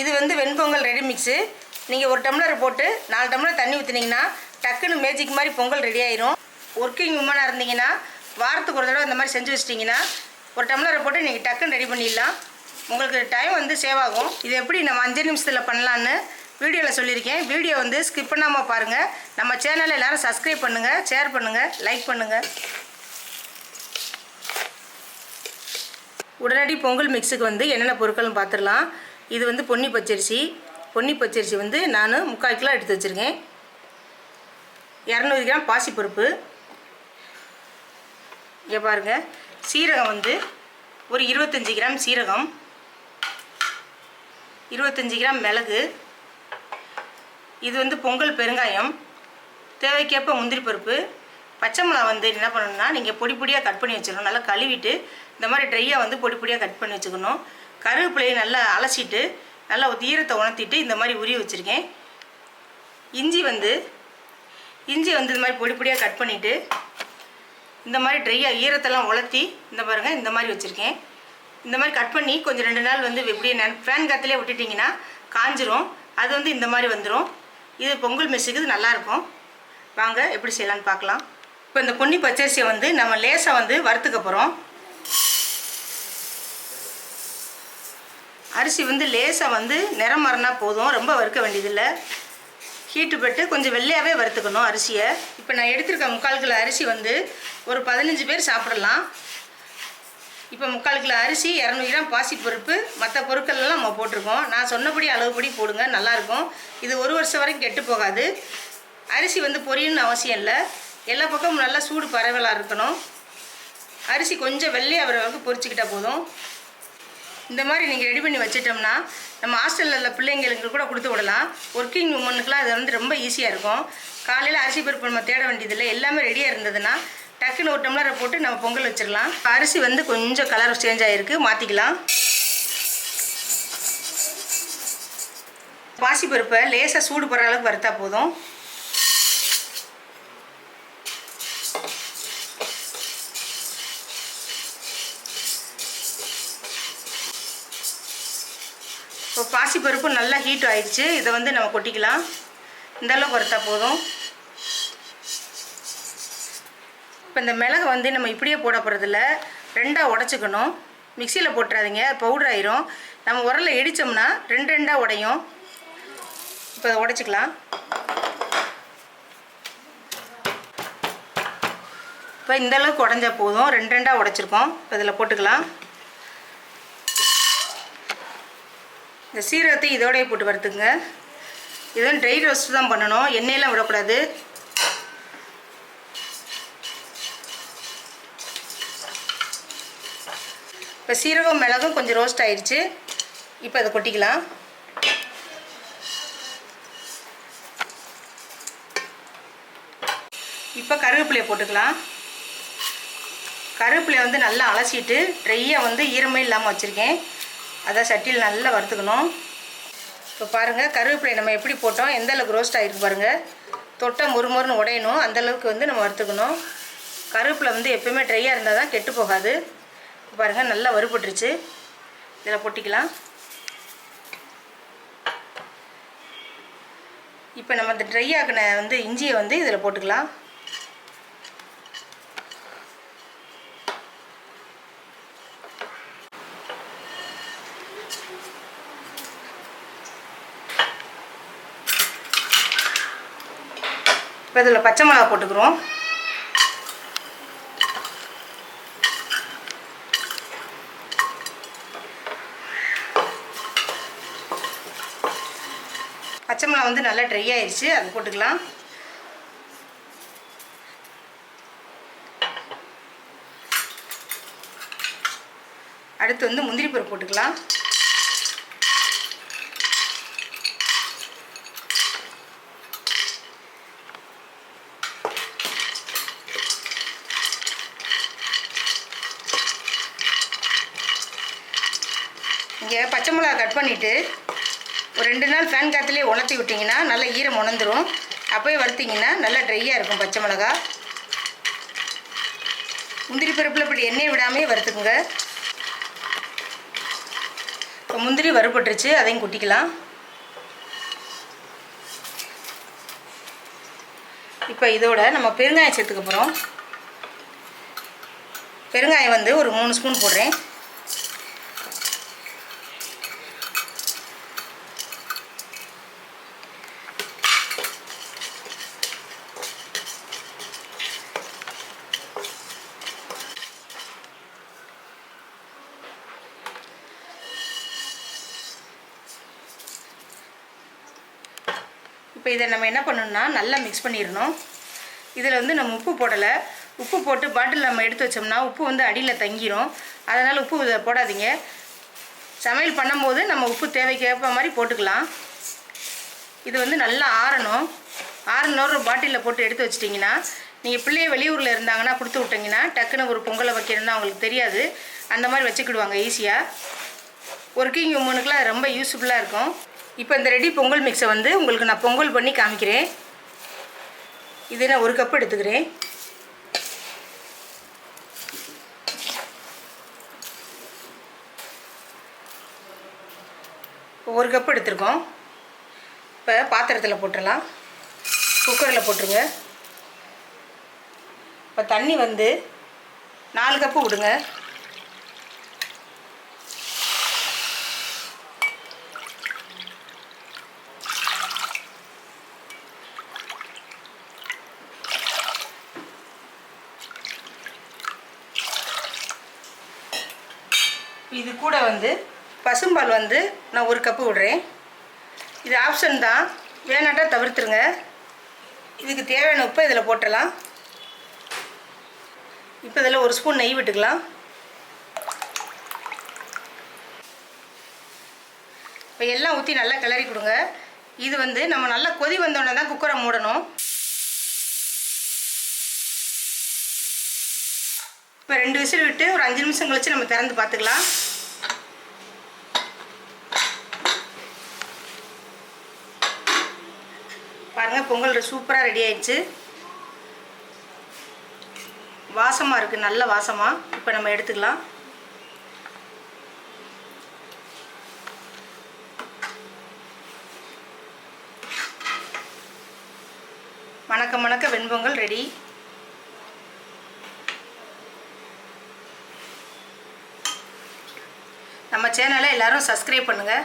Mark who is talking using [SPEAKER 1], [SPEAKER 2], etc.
[SPEAKER 1] இது வந்து வெண்பொங்கல் ready mix நீங்கள் ஒரு டம்ளர் போட்டு நாலு டம்ளர் தண்ணி ஊற்றுனீங்கன்னா டக்குன்னு மேஜிக் மாதிரி பொங்கல் ரெடி ஆயிரும். ஒர்க்கிங் உமனாக இருந்தீங்கன்னா வாரத்துக்கு ஒரு தடவை இந்த மாதிரி செஞ்சு வச்சிட்டிங்கன்னா ஒரு டம்ளரை போட்டு நீங்கள் டக்குன்னு ரெடி பண்ணிடலாம். உங்களுக்கு டைம் வந்து சேவ் ஆகும். இது எப்படி நம்ம அஞ்சு நிமிஷத்தில் பண்ணலான்னு வீடியோவில் சொல்லியிருக்கேன். வீடியோ வந்து ஸ்கிப் பண்ணாமல் பாருங்கள் நம்ம சேனலை எல்லாரும் சப்ஸ்கிரைப் பண்ணுங்கள் ஷேர் பண்ணுங்கள் லைக் பண்ணுங்கள் உடனடி பொங்கல் மிக்ஸுக்கு வந்து என்னென்ன பொருட்கள்னு பார்த்துடலாம் இது வந்து பொன்னி பச்சரிசி. பொன்னி பச்சரிசி வந்து நான் முக்கால் கிலோ எடுத்து வச்சுருக்கேன். இரநூறு கிராம் பாசிப்பருப்பு. இங்கே பாருங்கள் சீரகம் வந்து ஒரு இருபத்தஞ்சி கிராம் சீரகம். இருபத்தஞ்சி கிராம் மிளகு. இது வந்து பொங்கல் பெருங்காயம். தேவைக்கேற்ப முந்திரி பருப்பு. பச்சை மிளகா வந்து என்ன பண்ணணும்னா நீங்கள் பொடி பொடியாக கட் பண்ணி வச்சிடணும். நல்லா கழுவிட்டு இந்த மாதிரி ட்ரையாக வந்து பொடி பொடியாக கட் பண்ணி வச்சுக்கணும். கருவேப்பிலையை நல்லா அலசிட்டு நல்லா ஈரத்தை உணர்த்திட்டு இந்த மாதிரி உரிய வச்சுருக்கேன். இஞ்சி வந்து இஞ்சி வந்து இந்த மாதிரி பொடி பொடியாக கட் பண்ணிவிட்டு இந்த மாதிரி ட்ரையாக ஈரத்தெல்லாம் உலர்த்தி இந்த பாருங்கள் இந்த மாதிரி வச்சுருக்கேன். இந்த மாதிரி கட் பண்ணி கொஞ்சம் ரெண்டு நாள் வந்து எப்படியே நன் ஃபேன் காற்றுலேயே விட்டுட்டிங்கன்னா காஞ்சிரும். அது வந்து இந்த மாதிரி வந்துடும் இது பொங்கல் மெஸ்ஸுக்கு இது நல்லாயிருக்கும். வாங்க எப்படி செய்யலான்னு பார்க்கலாம். இப்போ இந்த பொன்னி பச்சரிசியை வந்து நம்ம லேசாக வந்து வறுத்துக்க போகிறோம் அரிசி வந்து லேசாக வந்து நிறம் மாறினா போதும். ரொம்ப வறுக்க வேண்டியதில்லை. ஹீட்டு பட்டு கொஞ்சம் வெள்ளையாகவே வறுத்துக்கணும் அரிசியை. இப்போ நான் எடுத்திருக்க முக்கால் கிலோ அரிசி வந்து ஒரு பதினஞ்சு பேர் சாப்பிடலாம். இப்போ முக்கால் கிலோ அரிசி இரநூறு கிராம் பாசி பொறுப்பு மற்ற பொருட்கள் எல்லாம் நம்ம போட்டிருக்கோம். நான் சொன்னபடி அளவுபடி போடுங்க நல்லாயிருக்கும் இது ஒரு வருஷம் வரைக்கும் கெட்டு போகாது. அரிசி வந்து பொரியணும்னு அவசியம் இல்லை. எல்லா பக்கமும் நல்லா சூடு பரவலாக இருக்கணும். அரிசி கொஞ்சம் வெள்ளையாக வர வரைக்கும் போதும். இந்த மாதிரி நீங்கள் ரெடி பண்ணி வச்சிட்டோம்னா நம்ம ஹாஸ்டலில் உள்ள பிள்ளைங்களுக்கு கூட கொடுத்து விடலாம். ஒர்க்கிங் உமனுக்குலாம் அது வந்து ரொம்ப ஈஸியாக இருக்கும். காலையில் அரிசி பருப்பு நம்ம தேட வேண்டியதில்லை. எல்லாமே ரெடியாக இருந்ததுன்னா டக்குன்னு ஒரு டம்ளரை போட்டு நம்ம பொங்கல் வச்சிடலாம். அரிசி வந்து கொஞ்சம் கலர் சேஞ்ச் ஆகிருக்கு மாற்றிக்கலாம் பாசிப்பருப்பை லேசாக சூடு போகிற அளவுக்கு வறுத்தா போதும். இப்போ பாசிப்பருப்பு நல்லா ஹீட் ஆயிடுச்சு. இதை வந்து நம்ம கொட்டிக்கலாம். இந்த அளவுக்கு வறுத்தா போதும். இப்போ இந்த மிளகு வந்து நம்ம இப்படியே போட போகிறதில்ல ரெண்டாக உடச்சிக்கணும். மிக்சியில் போட்டுறாதீங்க. பவுடர் ஆயிரும். நம்ம உரலில் இடித்தோம்னா ரெண்டு ரெண்டாக உடையும். இப்போ அதை உடச்சிக்கலாம். இப்போ இந்த அளவுக்கு உடஞ்சா போதும். ரெண்டு ரெண்டாக உடச்சிருக்கோம். இப்போ இதில் போட்டுக்கலாம். இந்த சீரகத்தை இதோடய போட்டு வறுத்துங்க. இது ட்ரை ரோஸ்ட் தான் பண்ணணும். எண்ணெயெல்லாம் விடக்கூடாது. இப்போ சீரகம் மிளகும் கொஞ்சம் ரோஸ்ட் ஆயிடுச்சு. இப்போ அதை கொட்டிக்கலாம். இப்போ கருவேப்பிலையை போட்டுக்கலாம். கருவேப்பிலையை வந்து நல்லா அலசிட்டு ட்ரையாக வந்து ஈரமே இல்லாமல் வச்சுருக்கேன். அதை சட்டியில் நல்லா வறுத்துக்கணும். இப்போ பாருங்கள் கருவேப்பிலை நம்ம எப்படி போட்டோம் எந்த அளவுக்கு ரோஸ்ட் ஆகிருக்கு பாருங்கள் தொட்டால் முறுமுறுன்னு உடையணும் அந்த அளவுக்கு வந்து நம்ம வறுத்துக்கணும். கருவேப்பிலை வந்து எப்போயுமே ட்ரையாக இருந்தால் தான் கெட்டு போகாது. இப்போ பாருங்கள் நல்லா வறுபட்டுருச்சு. இதில் பொட்டிக்கலாம். இப்போ நம்ம இந்த ட்ரை ஆக்கின வந்து இஞ்சியை வந்து இதில் போட்டுக்கலாம். இப்போ இதில் பச்சை மிளகா போட்டுக்கிறோம். பச்சை மிளகா வந்து நல்லா ட்ரை ஆயிடுச்சு அது போட்டுக்கலாம். அடுத்து வந்து முந்திரி பருப்பு போட்டுக்கலாம். இங்கே பச்சை மிளகா கட் பண்ணிவிட்டு ஒரு ரெண்டு நாள் ஃபேன் காற்றுலேயே உணர்த்தி விட்டிங்கன்னா நல்லா ஈரம் உணர்ந்துரும். அப்போயே வறுத்திங்கன்னா நல்லா ட்ரையாக இருக்கும் பச்சை மிளகா. முந்திரி பருப்பில் இப்படி எண்ணெய் விடாமே வறுத்துக்குங்க. இப்போ முந்திரி வறுபட்டுருச்சு அதையும் குட்டிக்கலாம். இப்போ இதோட நம்ம பெருங்காயம் சேர்த்துக்க போகிறோம் பெருங்காயம் வந்து ஒரு மூணு ஸ்பூன் போடுறேன். இப்போ இதை நம்ம என்ன பண்ணணும்னா நல்லா மிக்ஸ் பண்ணிடணும். இதில் வந்து நம்ம உப்பு போடலை. உப்பு போட்டு பாட்டில் நம்ம எடுத்து வச்சோம்னா உப்பு வந்து அடியில் தங்கிரும். அதனால் உப்பு இதை போடாதீங்க. சமையல் பண்ணும்போது நம்ம உப்பு தேவைக்கேற்ப மாதிரி போட்டுக்கலாம். இது வந்து நல்லா ஆறணும். ஆறுனோர் ஒரு பாட்டிலில் போட்டு எடுத்து வச்சிட்டிங்கன்னா நீங்கள் பிள்ளைய வெளியூரில் இருந்தாங்கன்னா கொடுத்து விட்டிங்கன்னா டக்குன்னு ஒரு பொங்கலை வைக்கணும்னு அவங்களுக்கு தெரியாது. அந்த மாதிரி வச்சுக்கிடுவாங்க ஈஸியாக ஒர்க்கிங் உமனுக்குலாம் ரொம்ப யூஸ்ஃபுல்லாக இருக்கும். இப்போ இந்த ரெடி பொங்கல் மிக்ஸை வந்து உங்களுக்கு நான் பொங்கல் பண்ணி காமிக்கிறேன். இது நான் ஒரு கப் எடுத்துக்கிறேன். ஒரு கப் எடுத்திருக்கோம். இப்போ பாத்திரத்தில் போட்டுடலாம் குக்கரில் போட்டுருங்க. இப்போ தண்ணி வந்து நாலு கப்பு விடுங்க. இது கூட வந்து பசும்பால் வந்து நான் ஒரு கப்பு விடுறேன். இது ஆப்ஷன் தான். வேணாட்டா தவிர்த்துருங்க. இதுக்கு தேவையான உப்பை இதில் போட்டலாம் இப்போ இதில் ஒரு ஸ்பூன் நெய் விட்டுக்கலாம். இப்போ எல்லாம் ஊற்றி நல்லா கிளறி கொடுங்க. இது வந்து நம்ம நல்லா கொதி வந்தோடனே தான் குக்கரை மூடணும். இப்போ ரெண்டு விசில் விட்டு ஒரு அஞ்சு நிமிஷம் கழிச்சு நம்ம திறந்து பார்த்துக்கலாம். பாருங்க பொங்கல் சூப்பராக ரெடி ஆயிடுச்சு. வாசமாக இருக்குது நல்ல வாசமாக இப்போ நம்ம எடுத்துக்கலாம். மணக்க மணக்க வெண்பொங்கல் ரெடி நம்ம சேனலை எல்லாரும் சப்ஸ்கிரைப் பண்ணுங்கள்